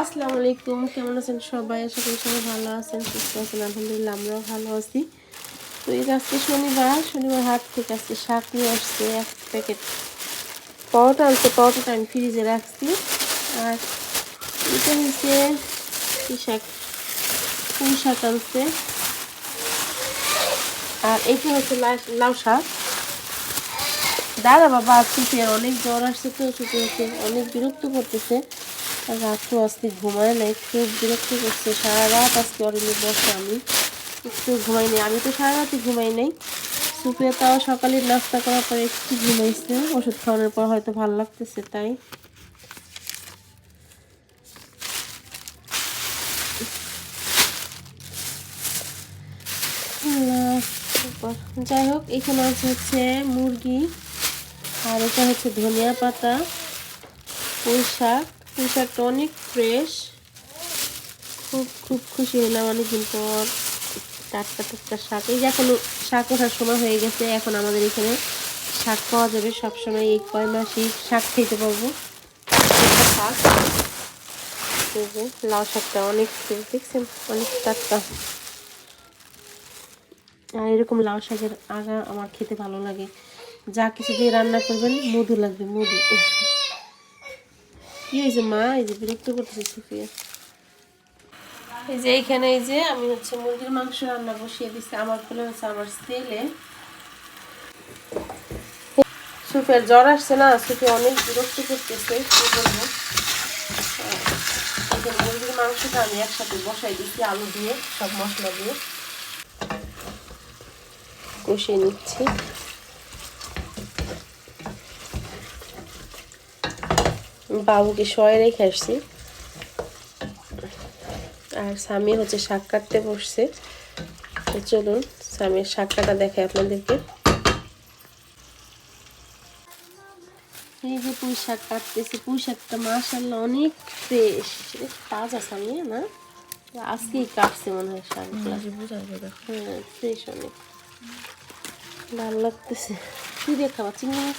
আসসালামু আলাইকুম, কেমন আছেন সবাই? আশা করি সবাই ভালো আছেন, সুস্থ আছেন, আলহামদুলিল্লাহ আমরাও ভালো আছি। তো এই আজকে শনিবার শনিবার হাট থেকে আজকে শাক নিয়ে আসছে, এক প্যাকেট পাওয়াটা আনছে পাওয়াটা আমি ফ্রিজে রাখছি। আর এটা হচ্ছে কি শাক? পুঁই শাক আনছে। আর এটা হচ্ছে লাউ শাক। দাদা বাবা, আজকে অনেক জ্বর আসছে তো শুধু হচ্ছে অনেক বিরক্ত করতেছে। রাত্রেও আজকে ঘুমায় নাই, খুব বিরক্ত করছে। সারা রাত আজকে অরণ্য বসে আমি একটু ঘুমাই নাই। আমি তো সারা রাতই ঘুমাই নাই। সুপে তাও সকালে নাস্তা করার পরে একটু ঘুমাইছে। ওষুধ খাওয়ানোর পর হয়তো ভালো লাগতেছে তাই। যাই হোক, এখানে আছে হচ্ছে মুরগি আর এটা হচ্ছে ধনিয়া পাতা, পুঁই শাক। পুঁই শাকটা অনেক ফ্রেশ খুব খুব খুশি হলাম অনেকদিন পর টাটকা টাটকা শাক। এই যে এখন শাক ওঠার সময় হয়ে গেছে এখন আমাদের এখানে শাক পাওয়া যাবে সবসময় এই কয় মাসই শাক খেতে পারব। শাক। লাউ শাকটা অনেক fresh, দেখছেন? অনেক টাটকা। আর এরকম লাউ শাকের আগা আমার খেতে ভালো লাগে। যা কিছু দিয়ে রান্না করবেন মধু লাগবে মধু। হয়েছে, মা, এই যে বিরক্ত করতেছে সুফিয়া। এই যে এইখানে এই যে আমি হচ্ছে মুরগির মাংস রান্না বসিয়ে দিচ্ছি আমার ফলে হচ্ছে আমার ছেলে সুফের জ্বর আসছে না সুফে অনেক বিরক্ত করতেছে, কি বলব। মুরগির মাংসটা আমি একসাথে বসাই দিচ্ছি আলু দিয়ে, সব মশলা দিয়ে। কষিয়ে নিচ্ছি। বাবুকে শয়ে রেখে আসছি। আর স্বামী হচ্ছে শাক কাটতে বসছে। তো চলুন স্বামীর শাক কাটা দেখে আপনাদেরকে। এই যে পুঁই শাক কাটতেছি পুঁই শাকটা মাসাল্লাহ অনেক ফ্রেশ তাজা স্বামী না? আজকেই কাটছে মনে হয় শাকগুলা হ্যাঁ ফ্রেশ অনেক। ভালো লাগতেছে। কি দিয়ে খাওয়া চিংড়ি মাছ?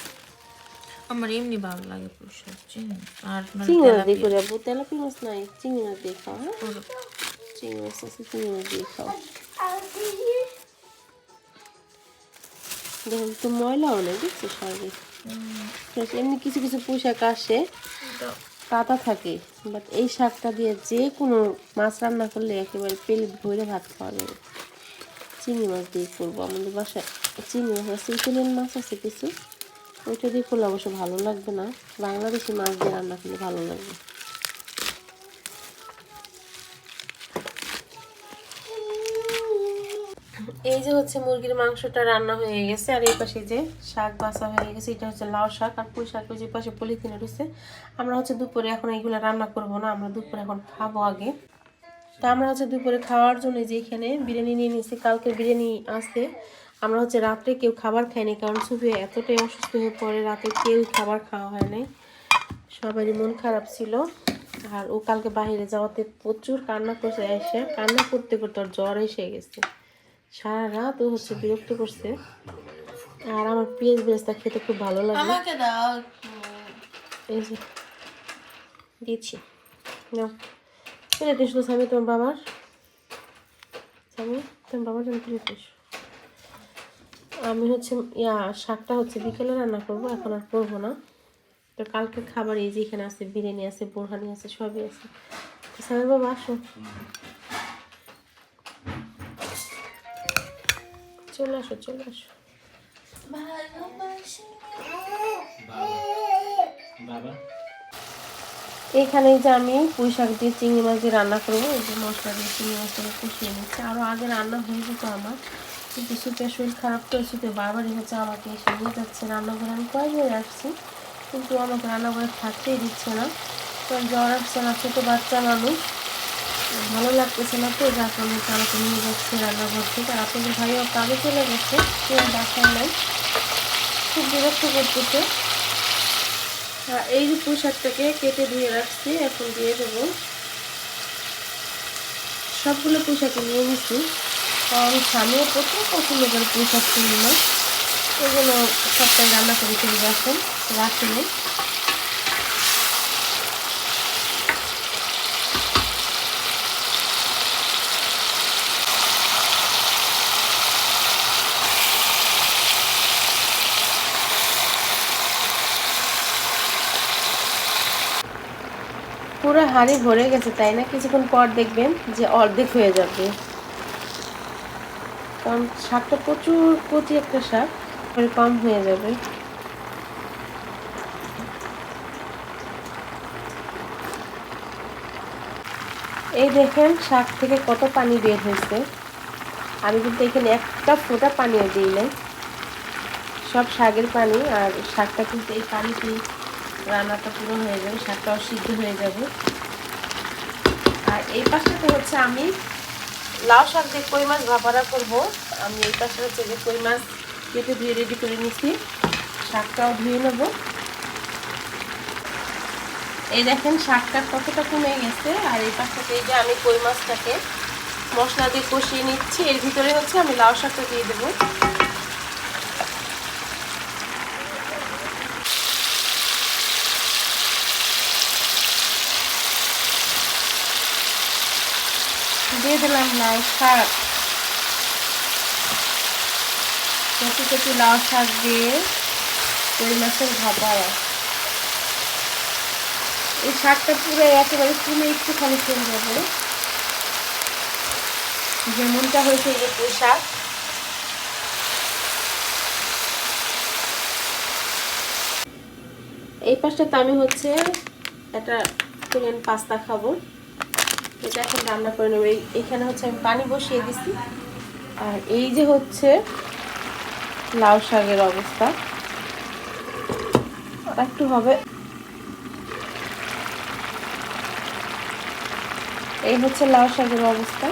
আমার এমনি ভালো লাগে পুষা চিনি আর মানে চিংড়ি দিয়ে করে আবু তেলাপি মাছ নাই চিংড়ি দিয়ে খাও হ্যাঁ? পুরো। চিংড়ি মাছ আছে চিংড়ি দিয়ে খাও। দেখুন তো ময়লা অনেক দেখছ এমনি কিছু কিছু পোশাক আসে কাটা থাকে বাট এই শাকটা দিয়ে যে কোনো মাছ রান্না করলে একেবারে পেলে ভরে ভাত খাওয়া যাবে চিংড়ি মাছ দিয়ে করব আমাদের বাসায়। চিংড়ি মাছ আছে ইতালিয়ান মাছ আছে কিছু? ওইটা দিয়ে করলে অবশ্য ভালো লাগবে না। বাংলাদেশি মাছ দিয়ে রান্না করলে ভালো লাগবে। এই যে হচ্ছে মুরগির মাংসটা রান্না হয়ে গেছে, আর এই পাশে যে শাক বাসা হয়ে গেছে, এটা হচ্ছে লাউ শাক। আর পুঁই শাক ওই যে পাশে পলিথিনে রয়েছে। আমরা হচ্ছে দুপুরে এখন এইগুলো রান্না করব না, আমরা দুপুরে এখন খাব আগে। তা আমরা হচ্ছে দুপুরে খাওয়ার জন্য যে এখানে বিরিয়ানি নিয়ে নিয়েছি, কালকে বিরিয়ানি আছে। আমরা হচ্ছে রাত্রে কেউ খাবার খাইনি কারণ শুধু এতটাই অসুস্থ হয়ে পড়ে রাতে কেউ খাবার খাওয়া হয় নাই। সবারই মন খারাপ ছিল। আর ও কালকে বাইরে যাওয়াতে প্রচুর কান্না করছে এসে কান্না করতে করতে ওর জ্বর এসে গেছে। সারা রাত ও হচ্ছে বিরক্ত করছে। আর আমার পেঁয়াজ বেরেস্তা খেতে খুব ভালো লাগে। আমাকে দাও এই যে দিচ্ছি। নাও। তুলে দিস তো স্বামী তোমার বাবার? স্বামী তোমার বাবার জন্য দিস আমি হচ্ছে ইয়া শাকটা হচ্ছে বিকেলে রান্না করব এখন আর করব না। তো কালকে খাবার এই যে এখানে আছে বিরিয়ানি আছে বোরহানি আছে সবই আছে। তো স্বামীর বাবা আসো। চলে আসো চলে আসো। এখানে যে আমি পুঁই শাক দিয়ে চিংড়ি মাছ দিয়ে রান্না করব এই যে মশলা দিয়ে চিংড়ি মাছটাকে কষিয়ে নিচ্ছি। আরও আগে রান্না হয়ে যেত আমার। কিন্তু সুপের শরীর খারাপ তো সুপে বারবারই হচ্ছে আমাকে এসে নিয়ে যাচ্ছে রান্নাঘরে। আমি কয়েকবার আসছি, কিন্তু আমাকে রান্নাঘরে থাকতেই দিচ্ছে না। কারণ জ্বর আসছে না, ছোটো বাচ্চা মানুষ। ভালো লাগতেছে না তো, যার কারণে আমাকে নিয়ে যাচ্ছে রান্নাঘর থেকে। আর আপনাদের ভাইও কাজে চলে গেছে, কেউ বাসায় নাই। খুব বিরক্ত করতেছে। এই পোশাকটাকে কেটে ধুয়ে রাখছি, এখন দিয়ে দেবো। সবগুলো পোশাকে নিয়ে নিচ্ছি কারণ স্বামীও প্রচুর পছন্দ করে পুঁই শাক চিংড়ি এগুলো সবটাই রান্না করে ফেলি রাখুন নেই। পুরো হাঁড়ি ভরে গেছে, তাই না? কিছুক্ষণ পর দেখবেন যে অর্ধেক হয়ে যাবে। কারণ শাকটা প্রচুর কচি একটা শাক কম হয়ে যাবে। এই দেখেন শাক থেকে কত পানি বের হয়েছে। আমি কিন্তু এখানে একটা ফোঁটা পানিও দিই নাই। সব শাকের পানি, আর শাকটা কিন্তু এই পানিতেই রান্নাটা পুরো হয়ে যাবে শাকটাও সিদ্ধ হয়ে যাবে। আর এই পাশটাতে হচ্ছে আমি লাউ শাক দিয়ে কই মাছ ভাপারা করব। আমি এই পাশে হচ্ছে যে কই মাছ কেটে ধুয়ে রেডি করে নিচ্ছি। শাকটাও ধুয়ে নেব। এই দেখেন, শাকটা কতটা কমে গেছে। আর এই পাশটাতে এই যে আমি কই মাছটাকে মশলা দিয়ে কষিয়ে নিচ্ছি। এর ভিতরে হচ্ছে আমি লাউ শাকটা দিয়ে দেবো। দিয়ে দিলাম লাউ শাক। কচি কচি লাউ শাক দিয়ে কই মাছের ভাপারা এই শাকটা পুরো একেবারে তুলে একটুখানি চলে যাবে যেমনটা হয়েছে এই পুঁই শাক। এই পাশটাতে আমি হচ্ছে একটা পাস্তা খাব। এটা এখন রান্না করে নেব। এই এখানে হচ্ছে আমি পানি বসিয়ে দিছি। আর এই যে হচ্ছে লাউ শাকের অবস্থা। একটু হবে। এই হচ্ছে লাউ শাকের অবস্থা।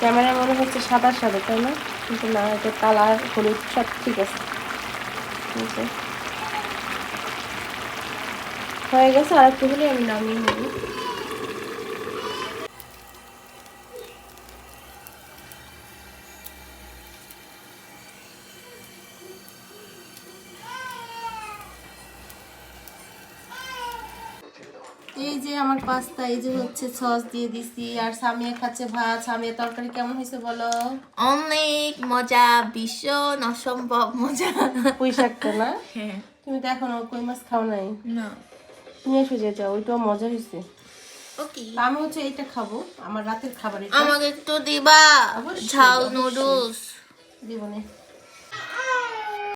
ক্যামেরা মনে হচ্ছে সাদা সাদা, তাই না? কিন্তু না, এটা কালার, হলুদ, সব ঠিক আছে। হয়ে গেছে, আর একটু হলে আমি নামিয়ে নেব। এই যে আমার পাস্তা এই যে হচ্ছে সস দিয়ে দিছি। আর সামিয়া খাচ্ছে ভাত। সামিয়া তরকারি কেমন হয়েছে বলো? অনেক মজা ভীষণ অসম্ভব মজা। পুঁই শাকটা না? হ্যাঁ। তুমি তো এখনও কই মাছ খাও নাই? না। নিয়ে এসে যে যাও ওইটাও মজা হয়েছে ওকে। আমি হচ্ছে এইটা খাব আমার রাতের খাবার এটা। আমাকে একটু দিবা ঝাল। নুডলস। দিব না।